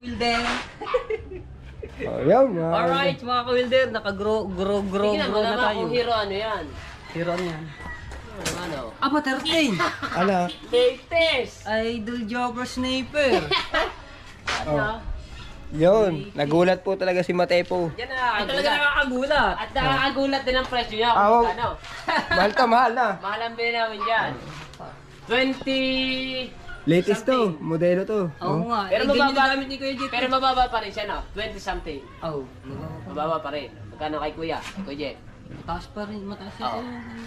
Wilder. Oh, yan, mga Alright, mga ka-wilder, naka-grow, grow, grow, Sige na, grow na malaman tayo. kung hero ano yan. Hero ano yan? Ano, ano? Aba, 13! Ano? Latest! Idol Jobber Sniper. Ano? Yun, nagulat po talaga si Matepo. Yan Ay, na, talaga nakakagulat. At nakakagulat din ang presyo niya. Ah, Kung wow. ano. mahal to, mahal na. Mahal ang bili namin dyan. 20... Latest to, modelo to. Oo nga. Pero eh, ganyan mababa- na gamit ni Kuya Jeep. Pero mababa pa rin siya, no? 20 something. Oh, Mababa pa rin. Magkano kay kuya? Kay kuya Jet? mataas pa rin, mataas Oo. ito.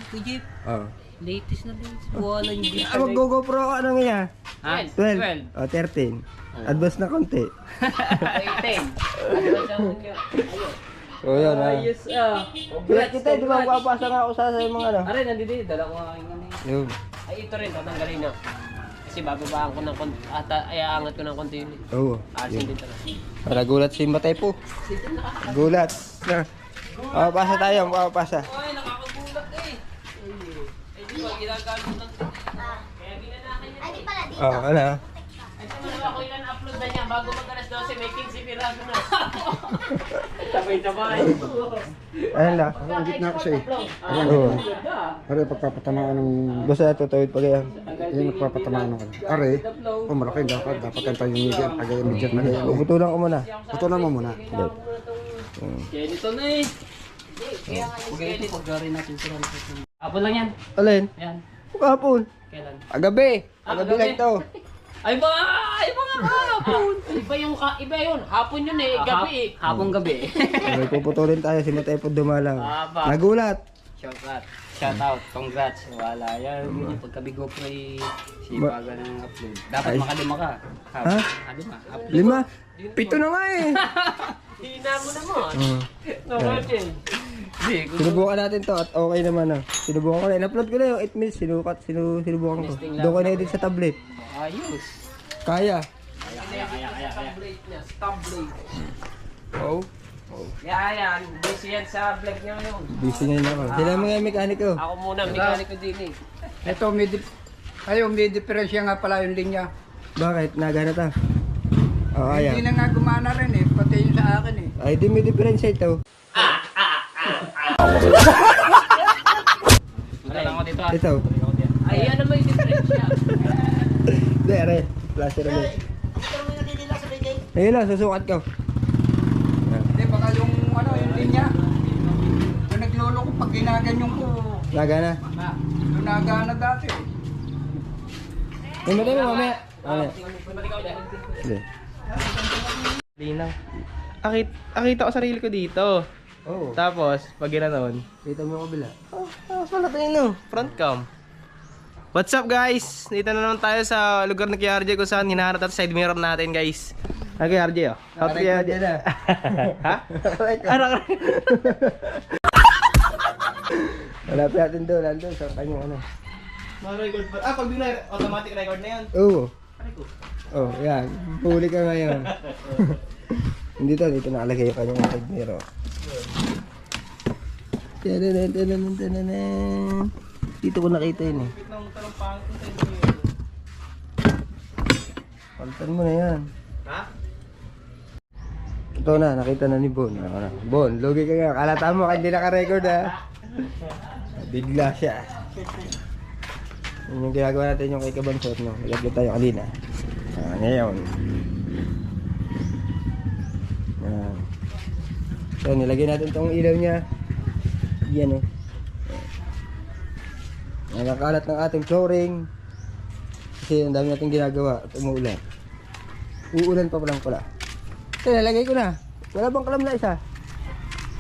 Kuya Jeep, Oh. latest na latest. Wala yung Jeep. Ah, mag-GoPro ako, ano nga? Ha? 12. Oh, 13. Advance na konti. 18. Ano ba siya? Ayun. So, yun ah. Ayos ah. Kaya kita, di ba, papasa nga ako sa sa mga ano? Aray, nandito yun. Dala ko nga yung ano. Yun. Ay, ito rin. Tatanggalin na. Kasi bababaan ko ng konti. At ay, aangat ko ng konti yun. eh. Oo. Alisin din talaga. Oh, Nagulat si Matepo. Gulat. Na. Oh, pasa tayo, papasa. Ay, nakakagulat eh. Eh, di ba, ginagamit ng Kaya ginanakan niya. Ay, di pala dito. Oh, ano? Ay, sa ako ilan upload na niya. Bago mag alas 12, may 15 piraso na. Sabay-sabay. Ayun lang. Ang gitna kasi. Oo. Are, pagpapatamaan ng... Basta tutawid pa kaya. Yung nagpapatamaan ng... Are, oh, malaki. Dapat, dapat yan tayo yung medium. Agay yung medium na ganyan. Puputulan ko muna. Putulan mo muna. Ganito na eh. Huwag ito pag-gari natin sila. Hapon lang yan. Alin? Ayan. Kahapon. Kailan? Agabi. Ah, Agabi agabi. lang to. Ay ba! Ay ba nga hapon! Iba yung iba yun. Hapon yun eh. Ah, Gabi eh. hap- Hapong gabi. Okay, puputulin tayo si Matepo dumalang. Ah, ba. Nagulat. Shout out. Shout out. Congrats. Wala yan. Yung pagkabigo ko ay sipagan ng upload. Dapat makalima ka. Ha? Makalima. Upload. Lima. Pito na nga eh. Hina mo naman. Oo. No, Martin. Hindi. kung- Sinubukan natin to at okay naman ah. Sinubukan ko na. In-upload ko na yung 8 minutes. Sinukat, sinu, sinubukan ko. Doon ko na edit sa tablet. Ayos. Kaya. Blade niya. Stop blade. Oh. Kaya yan. Busy yan sa vlog niya ngayon. Busy ngayon ako. Sila mga mekaniko. Ako muna. Mechanic ko din eh. Ito, may, dip... Ayaw, may diferensya nga pala yung linya. Bakit? Nagana ta. Oh, Hindi ayan. na nga gumana rin eh. Pati yung sa akin eh. Ay, di may difference ito. Lang ako dito ah. Ito. Ay, ano mo yung diferensya? Hindi, are. Plaster ulit. Ayun lang, susukat ko. Hindi, baka yung ano, yung linya. Yung naglolo ko, pag ginaganyan ko, Nagana. na, yung nagana dati. Yung mo mamaya. Mamaya. Hindi. Linaw. Akit, akita ko sarili ko dito. Oo. Tapos, pag ginanon, Kita mo yung kabila. oh, ah, pala tayo no, front cam. What's up guys? Dito na naman tayo sa lugar ng Kuya RJ kung saan hinahanap natin side mirror natin guys. Ano Kuya RJ oh? How to RJ? na. ha? Ano ka? Malapit natin doon. Nandun sa kanyang ano. Ma-record pa. Ah, pag di na automatic record na yan. Oo. Oh, yan. Huli ka ngayon. dito, dito nakalagay yung kanyang tananan. Dito ko nakita yun eh. Palitan mo na yan. Ha? Ito na, nakita na ni Bon. Ako na. Bon, lugi ka nga. Kalata mo, hindi naka-record ha. Bigla siya. Yun yung ginagawa natin yung kay Kabansot, no? Nilagyan tayo kanina. Ah, ngayon. Yan. So, nilagyan natin tong ilaw niya. Yan, oh. Yan, nakalat ng ating flooring. Kasi ang dami natin ginagawa at umuulan. Uulan pa lang pala. Ito, nalagay ko na. Wala bang kalam na isa?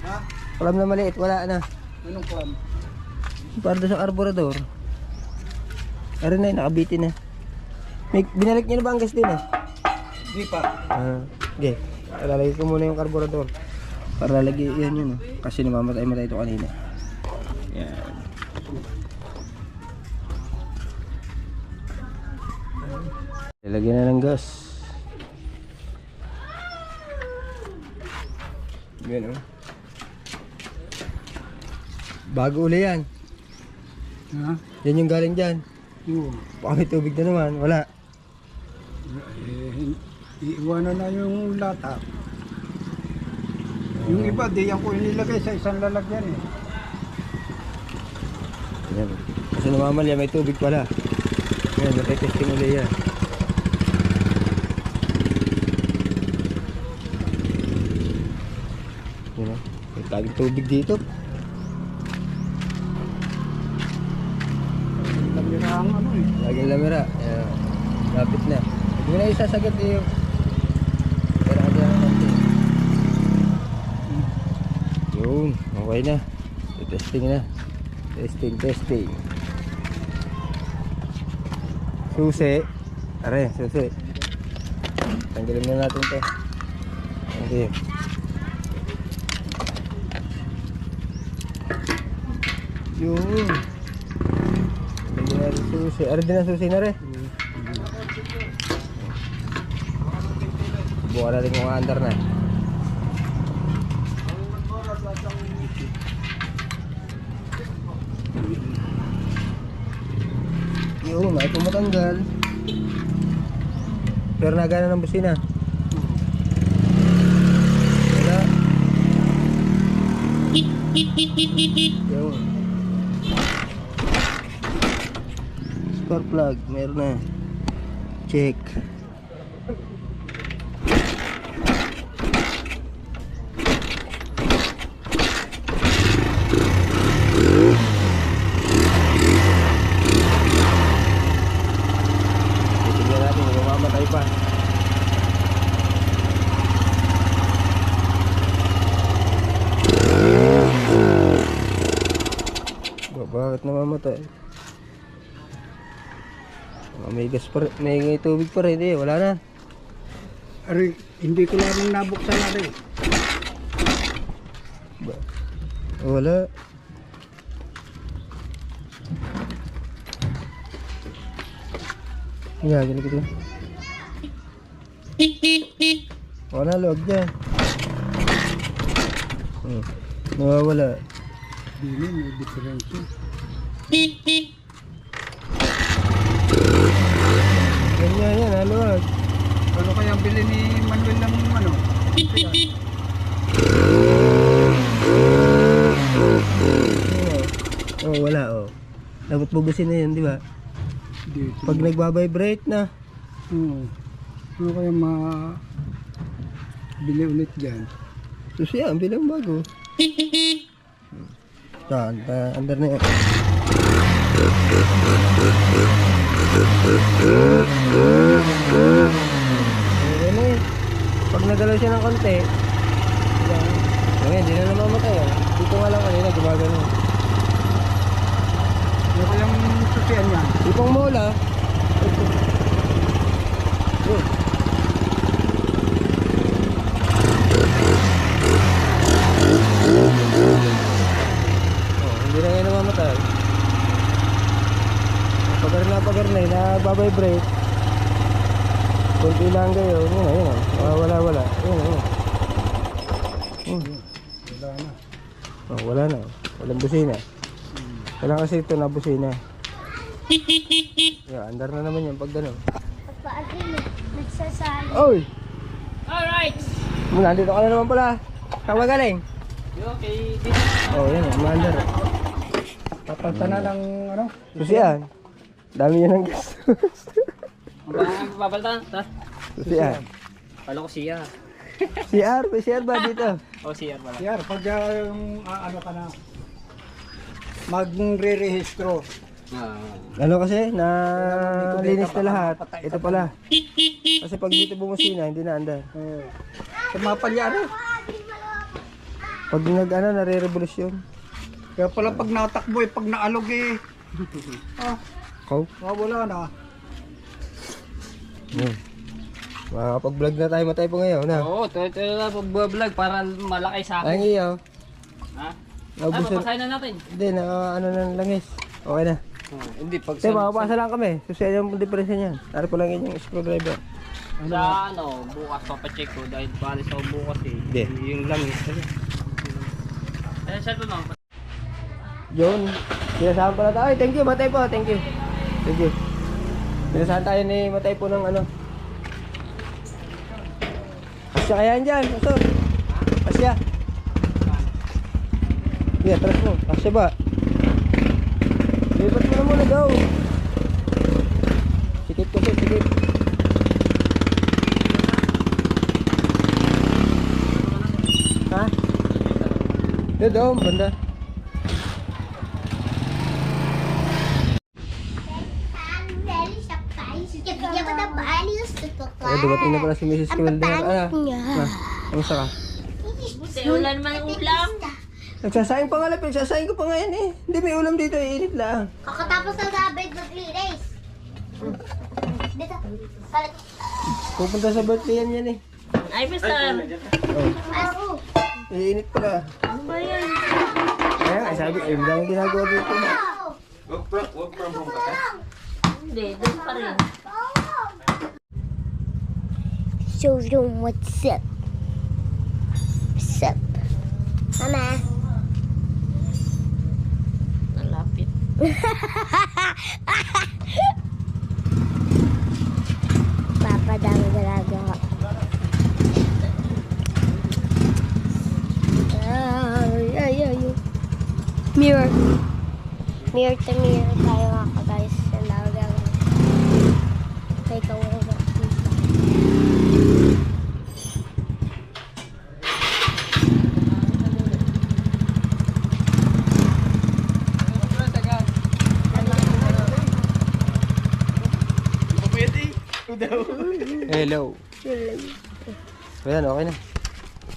Ha? Kalam na maliit, wala na. Anong kwan? Para sa carburetor. Aray na, nakabitin na. May, binalik niyo na ba ang gas din eh? Di pa. Ah, okay. Lalagay ko muna yung carburetor. Para lalagay yan yun. oh. Kasi namamatay-matay ito kanina. Yan. Lalagyan na ng gas. Yan oh. Bago uli yan. Ha? Yan yung galing dyan. Oo. Baka may tubig na naman. Wala. Eh, Iiwanan na yung lata. Yung iba, di yan ko inilagay sa isang lalagyan eh. Yan. Kasi namamalya, may tubig pala. Yan, natitesting ulit yan. Yan o. May taging tubig dito. Ano eh. Laging lamira. Yan. Lapit na. Hindi mo na isasagad yung... Pero kasi ang konti. Yun. Okay na. Testing na. Testing, testing. Susi. Are, susi. Tanggalin na natin to. Okay. Yun. Susi. Are din ang susi na rin. Buka natin kung under na. Yun, ay kung matanggal. Pero nagana ng busina. Wala. Yun. Spark plug, meron na. Check. Titignan natin kung mamamatay pa. Ba, bakit namamatay? Ah, may gas pa rin, may, tubig pa rin eh, wala na. Ari, hindi ko lang nabuksan na rin. Ba, wala. Nga, ganito ko. Wala log dyan. Hmm. Nawawala. Hindi, may diferensya. Ganyan yan, haluwag. Ano kaya ang bili ni Manuel ng ano? Oh, wala oh. Dapat bubusin na yan, di ba? Dito. Pag nagbabibrate na, Oo. Ano kaya ma... Bili ulit dyan? susi yan, bilang bago. Saan? Ah, under na yan. Okay na eh. Pag nagalaw siya ng konti, hindi na namamatay ah. Dito nga lang kanina, gumagano. Ano kaya ang susian yan? Ipang mola. Yun. Oh, hindi na ngayon namamatay. Pagar na pagar na, nagbabibrate. Kunti lang kayo, yun na, yun na. Ah, wala, wala. Yun na, yun na. Hmm. Wala na. Oh, wala na. Walang busina. Kailangan kasi ito na busina. Yeah, andar na naman yan pag gano'n. Paano nagsasali? Oy! Alright! Nandito ka na naman pala. Saan ka galing? Okay, Oh, yan eh, maandar. Papalta na ng ano? Susian. Dami yan ng gas. Ang papalta, ta? Susian. Kala ko siya. CR, may CR ba dito? O siya pala. Sir, pag uh, yung ah, ano ka na, magre-rehistro. Ah. Ano kasi, na linis na lahat. Ito pala. Kasi pag dito bumusina, hindi na andar. Uh, Tumapalyari. Pag nag ano, nare-revolusyon. Kaya pala pag natakbo eh, pag naalog eh, ah, Kau? wala na. Yun. Makakapag-vlog na tayo matay po ngayon, ha? Oo, ito na pag-vlog para malaki sa Ay, akin. iyo. Ha? Ay, Naubos na. mapasahin na natin. Hindi, na ano na ng langis. Okay na. Oh, hindi, pag Kasi makapasa lang kami. Susiyan yung diferensya niyan. Tari po lang yun yung screwdriver. sa ano, bukas papacheck ko dahil palis ako bukas eh. Hindi. Yung langis. Eh, sa ito lang. Yun. Sinasahan pala tayo. Ay, thank you, Matay po. Thank you. Thank you. Sinasahan tayo ni Matay po ng ano. Asya kaya yan dyan, Pastor. Asya. Yeah, tras mo. Asya ba? Lipat mo na muna daw. Sikip kasi, sikip. Ha? Yun daw, banda. Ay, dumating na pala si Mrs. Wilder. Ano? Ma, kamusta ka? Wala naman ulam. Nagsasaing pa nga lang, nagsasaing ko pa nga yan eh. Hindi may ulam dito, init lang. Kakatapos na sabit maglinis. Dito. Palit. Pupunta sa birthday yan yan eh. Ay, basta. Ako. Iinit pala. Ano ba yan? Kaya, ay sabi, ayun lang ang ginagawa dito. Hindi, doon pa rin. Show them what's up. What's up? Mama. Malapit. Papa, dami ginagawa. Ay, ay, ay. Mirror. Mirror to mirror tayo mga guys. Ang dami ginagawa. Kaya ikaw ang Hello. Ayan, okay na.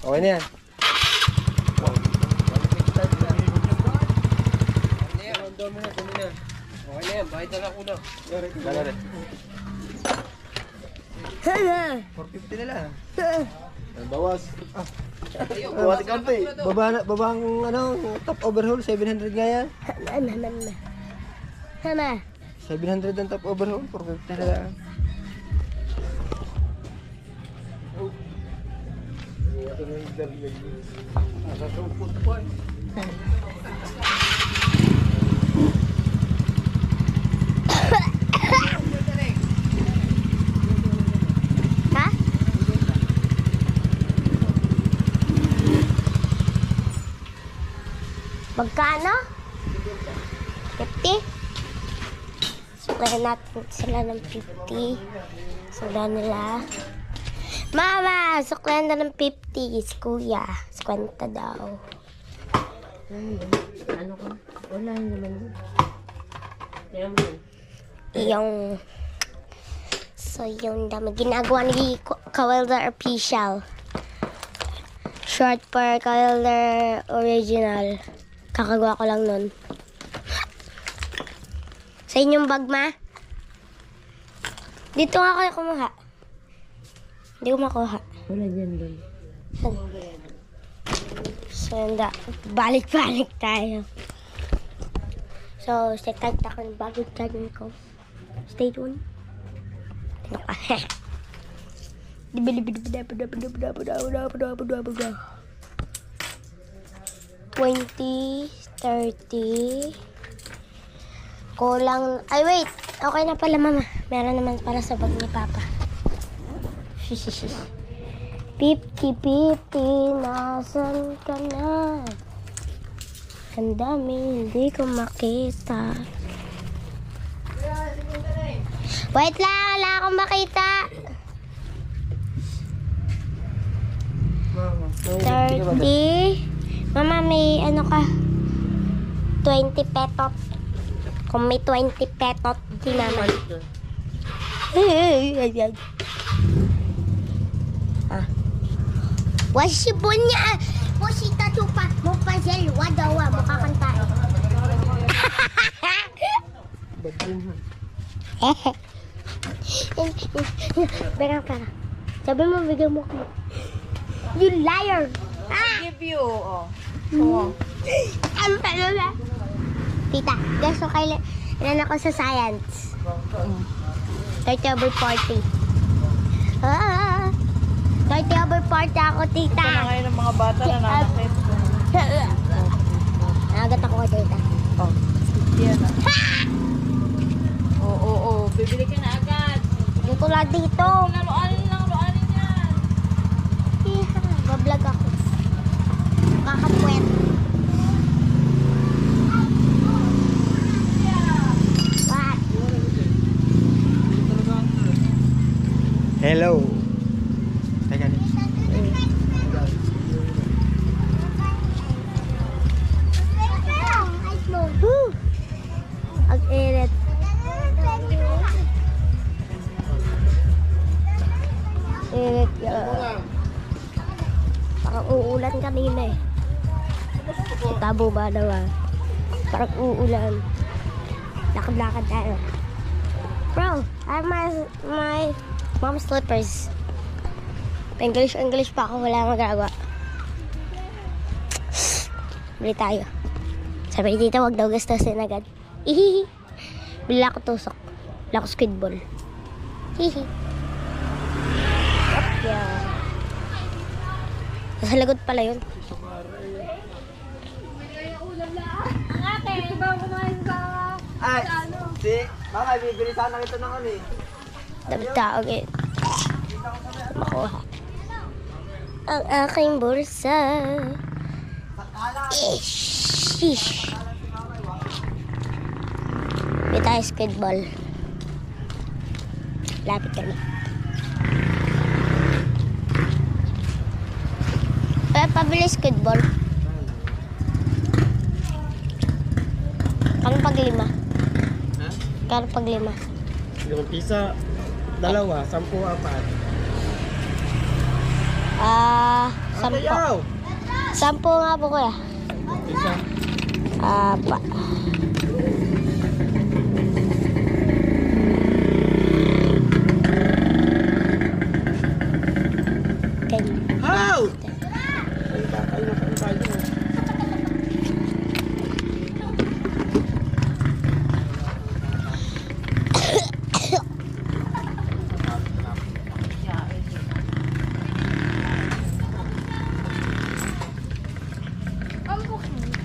Okay na yan. Okay na yan, bakit na lang ulo? Dala rin. 450 na lang. Bawas. Ah. Bawas konti. Baba na, baba ang ano, top overhaul, 700 nga yan. Mama. 700 ang top overhaul, 450 na lang. Ha? Magkano? 50? Suklayan natin sila ng 50. Sula nila. Mama! Suklayan na ng 50. Si kuya. 50 daw. Ano ka? Wala naman yun. Yung... So, yung dami. Ginagawa ni Kawelder Official. Short for Kawelder Original. Kakagawa ko lang nun. Sa inyong bag, ma? Dito nga kayo kumuha. Hindi ko makuha. Wala dyan doon. So, yun da. Balik-balik tayo. So, stay tight ako ng bagong channel ko. Stay tuned. Twenty, thirty. Kulang, ay wait, okay na pala mama. Meron naman para sa bag ni Papa. 50-50, nasan ka na? Ang dami, hindi ko makita. Wait lang, wala akong makita. 30. Mama, may ano ka? 20 petot. Kung may 20 petot, si mama. ah. Washi bunya. Washi tatupa. Mo puzzle. Wadawa. Mo kakanta. Berang ka. Sabi mo, bigyan mo ko. You liar! Ah! Give you, oh. Ano pa na? Tita, gusto kay ilan ako sa science. 30 over 40. Ah! Kahit ever party ako, tita. Ito na ngayon ng mga bata na nanakit. Nagat ako, tita. Oh. Yan. Ah. Oo, oo. Bibili ka na agad. Dito lang dito. Laruanin lang, laruanin yan. Tita, bablog ako. Kakakwento. Hello. Init yan. Parang uulan kanina eh. Tabo ba naman? Parang uulan. Lakad-lakad tayo. Bro, I have my, my mom's slippers. English, English pa ako. Wala magagawa. Bili tayo. Sabi ni tita, wag daw gastusin agad. Hihihi. Bili ako tusok. Bili ako squid ball. Hihi. Yan. Nasa lagot pala yun. Ay, si, baka bibili sana kita ng ano eh. Dami tao eh. Makuha. Ang aking bulsa. Ish. Ish. May tayo squid ball. Lapit ka na. Eh, pabili squid ball. Kano pag lima? Kano pag lima? Limang pisa, dalawa, sampu, apat. Ah, sampo. Ayaw! Sampo nga po kuya. Isa. Ah, pa. Ten. How?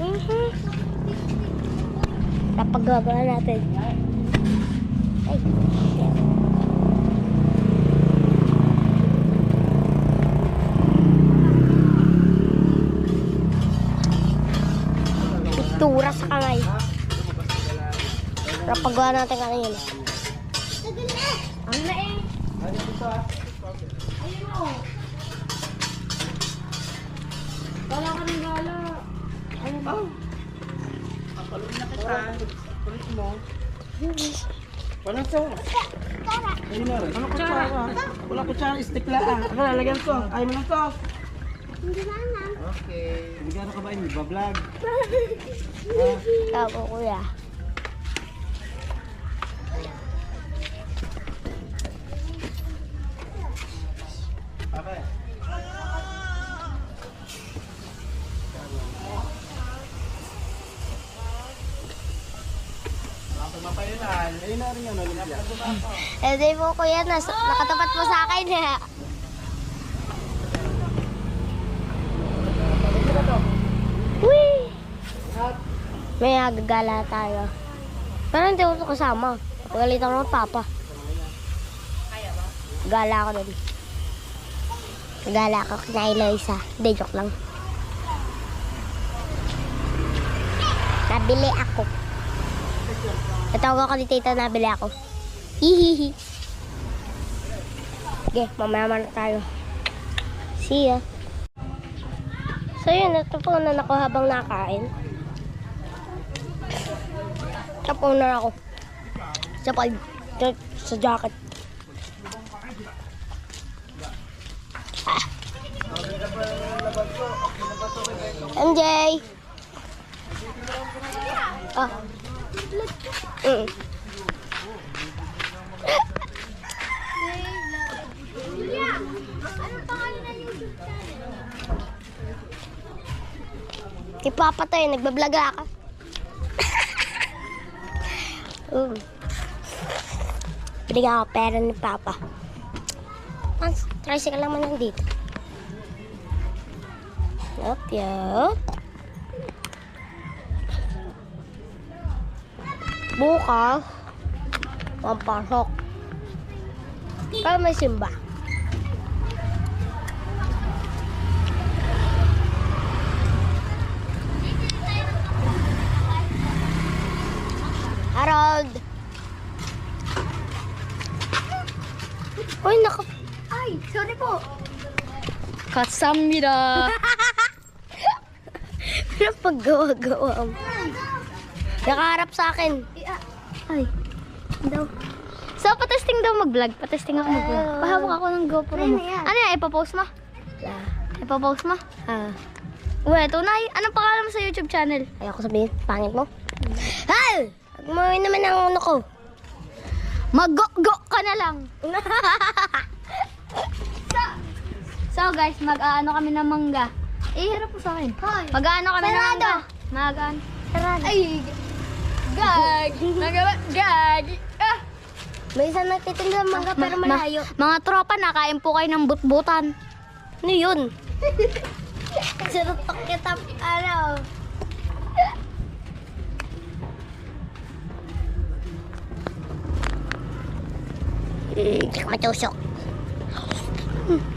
Mhm. Napagagawa natin. Ay. Sa kamay. Napagawa natin kanina. Ang laing. Wala ka ng gala. Ano ba? Walang sauce. Ayun na rin. Ano kutsara? Wala kutsara, stick lang. Ano lalagyan ko? Ayaw mo ng sauce? Hindi naman. Okay. Bigyan ka ba yun? Bablog. Tama kuya. Mapayunan. Ayun na rin yun. Lumpia. Eh di po kuya, nas nakatapat mo sa akin eh. Whee! May agagala tayo. Pero hindi ko kasama. Pagalitan ko ng papa. Gala ako doon. Gala ako kina Eloisa. Hindi, joke lang. Nabili ako. Natawag ako ni tita, nabili ako. Hihihi. Okay, mamaya na tayo. See ya. So yun, ito po na ako habang nakain. Tapo na ako. Sa pag sa, jacket. Ah. MJ! Ah. Mm. Ipapatay, nagbablog ako. Um. Binigyan ako pera ni Papa. Ang tricycle naman yan dito. Yup, yup. Bukas, pampasok. Pero may simba. Harold! Uy, naka... Sorry po. Kasamnida. Ano paggawa-gawa mo? Nakaharap sa akin. Ay. Daw. So, patesting daw mag-vlog. Patesting ako mag-vlog. Pahawak ako ng GoPro mo. Ano yan? Ipapost mo? Ipapost mo? Ah, Uwe, tunay. Anong pangalan mo sa YouTube channel? ayoko sabihin, pangit mo. Hay! Mo naman ang ano ko. Mag-go ka na lang. So guys, mag-aano kami ng mangga. Eh, harap mo sa akin. Mag-aano kami ng mangga. Mag-aano. Sarado. Ay, gag. Gag. Ah. May isang nagtitinda ng mangga pero Ma- ma- malayo. mga tropa, nakain po kayo ng butbutan. Ano yun? Sinutok kita, ano? Hindi ko matusok.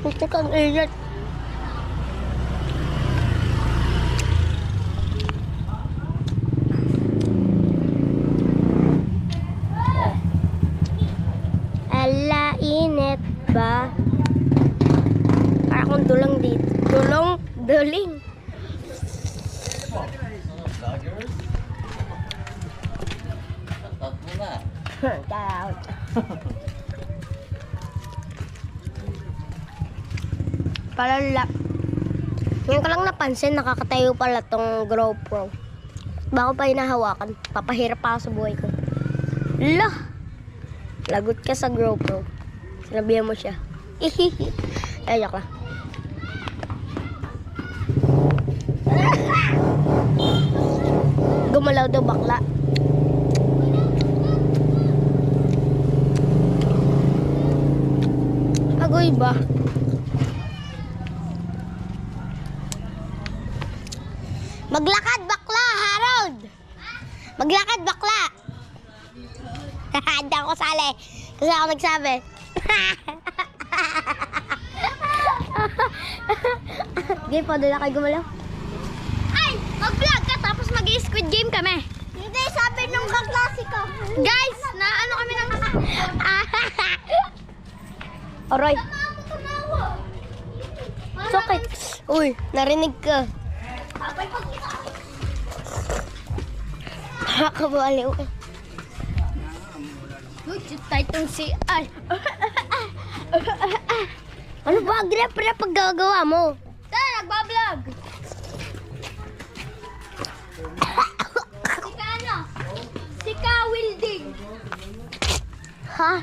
Ito kang ingat. Ala, init ba? Para akong dulang dito. Dulong? Duling. Palala. Ngayon ko lang napansin, nakakatayo pala tong GoPro. Bako pa hinahawakan. Papahirap pa sa buhay ko. Lah! Lagot ka sa GoPro. Sinabihan mo siya. Ihihi. Ay, lang. Gumalaw daw bakla. Agoy ba? Maglakad bakla, Harold! Maglakad bakla! Hindi ako sali. Kasi ako nagsabi. Game pa, dala kayo gumalaw. Ay, mag-vlog ka tapos mag-squid game kami. Hindi, sabi nung kaklase ko. Guys, na ano kami ng... Aray. Sakit. Uy, narinig ka. Nakakabaliw ka. Tight tong si... Ay. Ano ba? Grab-grab pag gagawa mo. Tara, nagbablog. si ka ano? Si ka Wilding. Ha?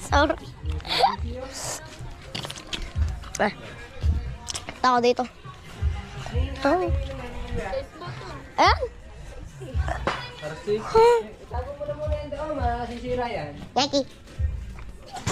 Sorry. Eh. Tao dito. Oh. Eh? Itago mo na muna yan doon, masisira yan. Yaki.